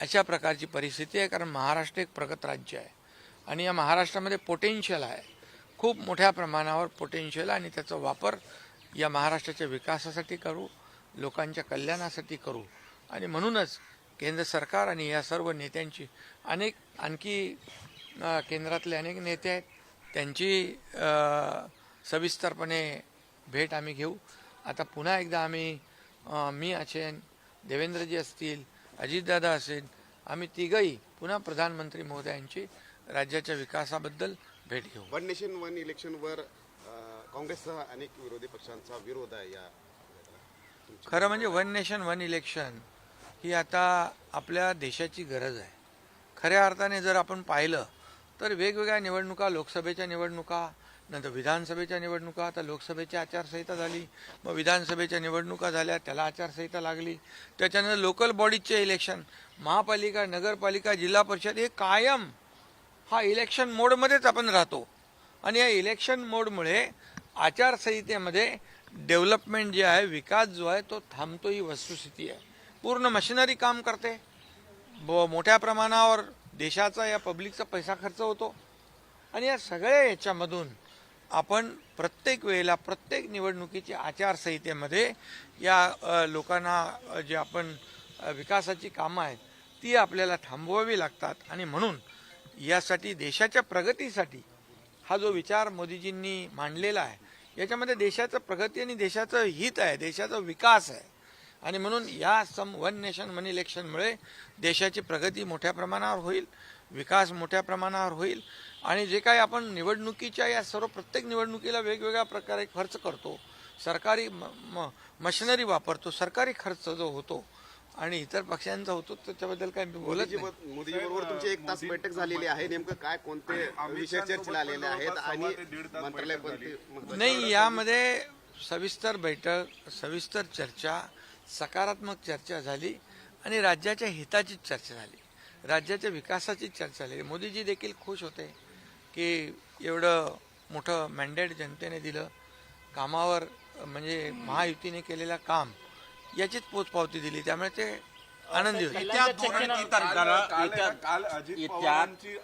अशा प्रकारची परिस्थिती आहे कारण महाराष्ट्र एक प्रगत राज्य आहे. आणि या महाराष्ट्रामध्ये पोटेन्शियल आहे. खूप मोठ्या प्रमाणावर पोटेन्शियल आणि त्याचा वापर या महाराष्ट्राच्या विकासासाठी करू लोकांच्या कल्याणासाठी करू. आणि म्हणूनच केंद्र सरकार आणि या सर्व नेत्यांची अनेक आणखी केंद्रातले अनेक नेते आहेत. त्यांची सविस्तरपणे भेट आम्ही घेऊ. आता पुन्हा एकदा आम्ही मी असेन देवेंद्रजी असतील अजितदादा असेल आम्ही तिघही पुन्हा प्रधानमंत्री महोदयांची राज्याच्या विकासाबद्दल भेट घेऊ. वन नेशन वन इलेक्शनवर काँग्रेससह अनेक विरोधी पक्षांचा विरोध आहे या खरं म्हणजे वन नेशन वन इलेक्शन ही आता आपल्या देशाची गरज आहे. खऱ्या अर्थाने जर आपण पाहिलं तर वेगवेगळ्या निवडणुका लोकसभेच्या निवडणुका नंतर विधानसभेच्या निवडणुका आता लोकसभेची आचारसंहिता झाली. मग विधानसभेच्या निवडणुका झाल्या त्याला आचारसंहिता लागली. त्याच्यानंतर लोकल बॉडीजचे इलेक्शन महापालिका नगरपालिका जिल्हा परिषद हे कायम हा इलेक्शन मोडमध्येच आपण राहतो. आणि या इलेक्शन मोडमुळे आचारसंहितेमध्ये डेव्हलपमेंट जे आहे विकास जो आहे तो थांबतो ही वस्तुस्थिती आहे. पूर्ण मशिनरी काम करते. ब मोठ्या प्रमाणावर देशाचा या पब्लिकचा पैसा खर्च होतो. आणि या सगळ्या याच्यामधून आपण प्रत्येक वेळेला प्रत्येक निवडणुकीच्या आचारसंहितेमध्ये या लोकांना जे आपण विकासाची कामं आहेत ती आपल्याला थांबवावी लागतात. आणि म्हणून यासाठी देशाच्या प्रगतीसाठी हा जो विचार मोदीजींनी मांडलेला आहे याच्यामध्ये देशाचं प्रगती आणि देशाचं हित आहे देशाचा विकास आहे. आणि म्हणून या सम वन नेशन वन इलेक्शनमुळे देशाची प्रगती मोठ्या प्रमाणावर होईल. विकास मोठ्या प्रमाणावर होईल आणि जे काही आपण निवडणुकीच्या या सर्व प्रत्येक निवडणुकीला वेगवेगळ्या प्रकारे खर्च करतो सरकारी म- मशिनरी वापरतो सरकारी खर्च जो होतो आणि इतर पक्षांचा होतो त्याच्याबद्दल काही मी बोलत मोदीजी बरोबर तुमची एक तास बैठक झालेली आहे. नेमकं काय कोणते विषय चर्चेला आलेले आहेत आणि मंत्रालय कोणते नाही यामध्ये सविस्तर बैठक सविस्तर चर्चा सकारात्मक चर्चा झाली आणि राज्याच्या हिताची चर्चा झाली. राज्याच्या विकासाची चर्चा झाली. मोदीजी देखील खुश होते की एवढं मोठं मॅन्डेट जनतेने दिलं. कामावर म्हणजे महायुतीने केलेलं काम याचीच पोचपावती दिली. त्यामुळे ते आनंदी होते.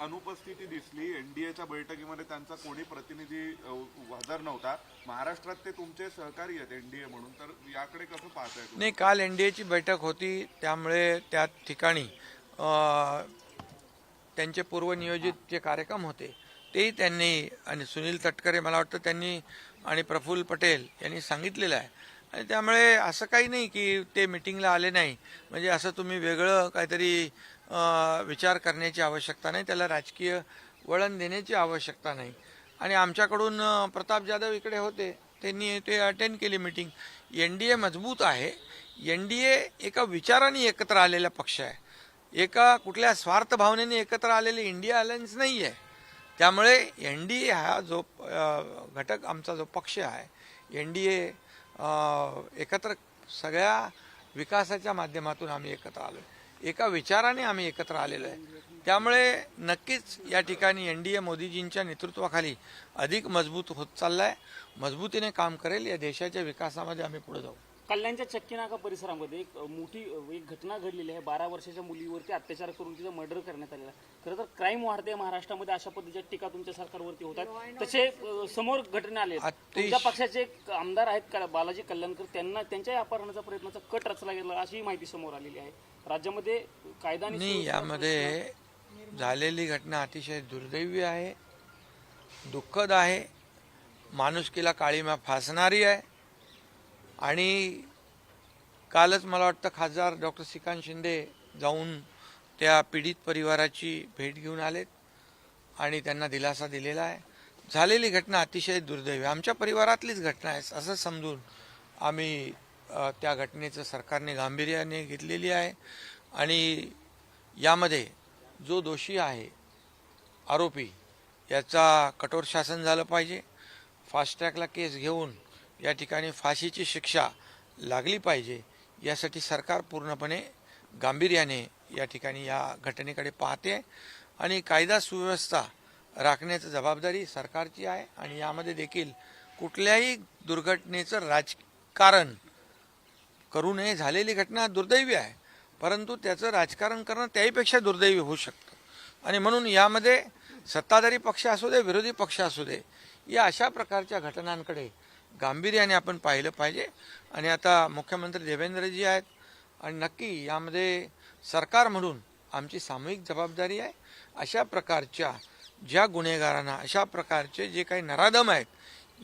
अनुपस्थिती दिसली. एनडीएच्या बैठकीमध्ये त्यांचा कोणी प्रतिनिधी हजर नव्हता. महाराष्ट्रात ते तुमचे सहकारी आहेत एनडीए म्हणून. तर याकडे कसं पाहताय तुम्ही? नाही काल एन डी एची बैठक होती. त्यामुळे त्या ठिकाणी त्यांचे पूर्वनियोजित जे कार्यक्रम होते तेही त्यांनी आणि सुनील तटकरे मला वाटतं त्यांनी आणि प्रफुल्ल पटेल यांनी सांगितलेलं आहे. आणि त्यामुळे असं काही नाही की ते मिटिंगला आले नाही. म्हणजे असं तुम्ही वेगळं काहीतरी विचार करण्याची आवश्यकता नाही त्याला राजकीय वळण देण्याची आवश्यकता नाही. आणि आमच्याकडून प्रताप जाधव इकडे होते त्यांनी ते अटेंड केली मिटिंग. एन डी ए मजबूत आहे. एन डी ए एका विचाराने एकत्र आलेला पक्ष आहे. एका कुठल्या स्वार्थ भावनेने एकत्र आलेली इंडिया अलायन्स नाही आहे त्यामुळे एन डी ए हा जो घटक आमचा जो पक्ष आहे एन डी ए एकत्र सगळ्या विकासाच्या माध्यमातून आम्ही एकत्र आलो एका विचाराने आम्ही एकत्र आलेलो आहे. त्यामुळे नक्कीच या ठिकाणी एन डी ए मोदीजींच्या नेतृत्वाखाली अधिक मजबूत होत चालला आहे मजबूतीने काम करेल. या देशाच्या विकासामध्ये आम्ही पुढे जाऊ. कल्याणच्या चक्कीनाका परिसरामध्ये एक मोठी एक घटना घडलेली आहे. बारा वर्षाच्या मुलीवरती अत्याचार करून तिचं मर्डर करण्यात आलेलं खरं तर क्राईम वाढते महाराष्ट्रामध्ये अशा पद्धतीच्या टीका तुमच्या सरकारवरती होतात तसे समोर घटना आले तुमच्या पक्षाचे एक आमदार आहेत का- बालाजी कल्याणकर त्यांना त्यांच्याही अपहरणाचा प्रयत्नाचा कट रचला गेला अशी माहिती समोर आलेली आहे. राज्यामध्ये कायदा नाही यामध्ये झालेली घटना अतिशय दुर्दैवी आहे दुःखद आहे माणुसकीला काळीमा फासणारी आहे. आणि कालच मला वाटतं खासदार डॉक्टर श्रीकांत शिंदे जाऊन त्या पीडित परिवाराची भेट घेऊन आलेत आणि त्यांना दिलासा दिलेला आहे. झालेली घटना अतिशय दुर्दैवी आमच्या परिवारातलीच घटना आहे असं समजून आम्ही त्या घटनेचं सरकारने गांभीर्याने घेतलेली आहे. आणि यामध्ये जो दोषी आहे आरोपी याचा कठोर शासन झालं पाहिजे. फास्ट ट्रॅकला केस घेऊन या ठिकाणी फाशीची शिक्षा लागली पाहिजे यासाठी सरकार पूर्णपणे गांभीर्याने या ठिकाणी या घटनेकडे पाहते आणि कायदा सुव्यवस्था राखण्याची जबाबदारी सरकारची आहे आणि यामध्ये देखील कुठल्याही दुर्घटनेचं राजकारण करू नये. झालेली घटना दुर्दैवी आहे परंतु त्याचं राजकारण करणं त्याहीपेक्षा दुर्दैवी होऊ शकतं. आणि म्हणून यामध्ये सत्ताधारी पक्ष असू दे विरोधी पक्ष असू दे या अशा प्रकारच्या घटनांकडे गांभीर्याने आपण पाहिलं पाहिजे. आणि आता मुख्यमंत्री देवेंद्रजी आहेत. आणि नक्की यामध्ये सरकार म्हणून आमची सामूहिक जबाबदारी आहे. अशा प्रकारच्या ज्या गुन्हेगारांना अशा प्रकारचे जे काही नराधम आहेत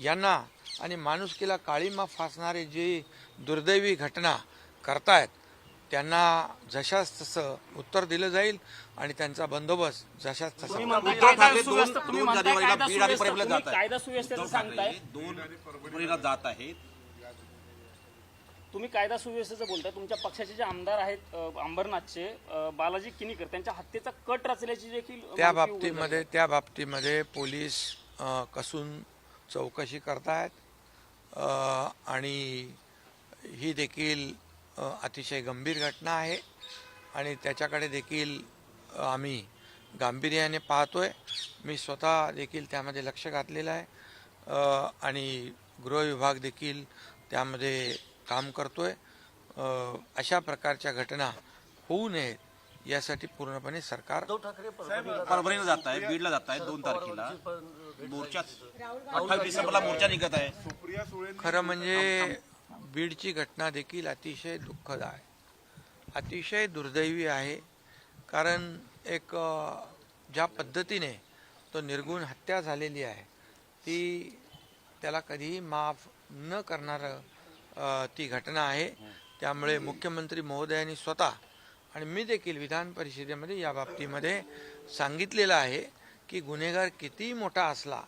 यांना आणि माणुसकीला काळीमा फासणारे जे दुर्दैवी घटना करतायत त्यांना जशाच तसं उत्तर दिलं जाईल आणि त्यांचा बंदोबस्त जशाच तुम्ही तसा उद्धव कायदा ठाकरे दोन- तुम्ही दोन जानेवारीला कायदा बीड आणि परभणीला जात. कायदा सुव्यवस्थेचं सांगताय? दोन परभणीला जात आहेत. तुम्ही कायदा सुव्यवस्थेचं बोलताय. तुमच्या पक्षाचे जे आमदार आहेत अ, अंबरनाथचे अ, बालाजी किनीकर त्यांच्या हत्येचा कट रचल्याची देखील त्या माहिती उघड झाली. बाबतीमध्ये त्या बाबतीमध्ये पोलीस अ, कसून चौकशी करतायत. अ, आणि ही देखील अतिशय गंभीर घटना आहे आणि त्याच्याकडे देखील आम्ही गांभीर्याने पाहतोय. मी स्वतः देखील त्यामध्ये लक्ष घातलेलं आहे. आणि गृह विभाग देखील त्यामध्ये काम करतोय. अ, अशा प्रकारच्या घटना होऊ नयेत यासाठी पूर्णपणे सरकार परभणीला जात आहे बीडला जात आहे दोन तारखेला. मोर्चा अठ्ठावीस डिसेंबरला मोर्चा निघत आहे. खरं म्हणजे बीडची घटना देखील अतिशय दुःखद आहे अतिशय दुर्दैवी आहे कारण एक ज्या पद्धतीने तो निर्गुण हत्या झालेली आहे ती त्याला कधीही माफ न करणारं ती घटना आहे. त्यामुळे मुख्यमंत्री महोदयांनी स्वतः आणि मी देखील विधान परिषदेमध्ये या बाबतीमध्ये सांगितलेलं आहे की गुन्हेगार किती मोठा असला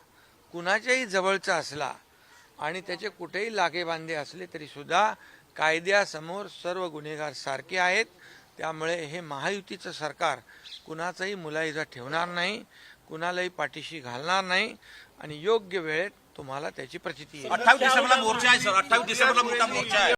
कुणाच्याही जवळचा असला आणि त्याचे कुठेही लागेबांधे असले तरी सुद्धा कायद्यासमोर सर्व गुन्हेगार सारखे आहेत. त्यामुळे हे महायुतीचं सरकार कुणाचाही मुलाहिजा ठेवणार नाही कुणालाही पाठीशी घालणार नाही आणि योग्य वेळेत तुम्हाला त्याची प्रचिती येईल. अठ्ठावीस डिसेंबरला मोर्चा आहे सर. अठ्ठावीस डिसेंबरला मोठा मोर्चा आहे.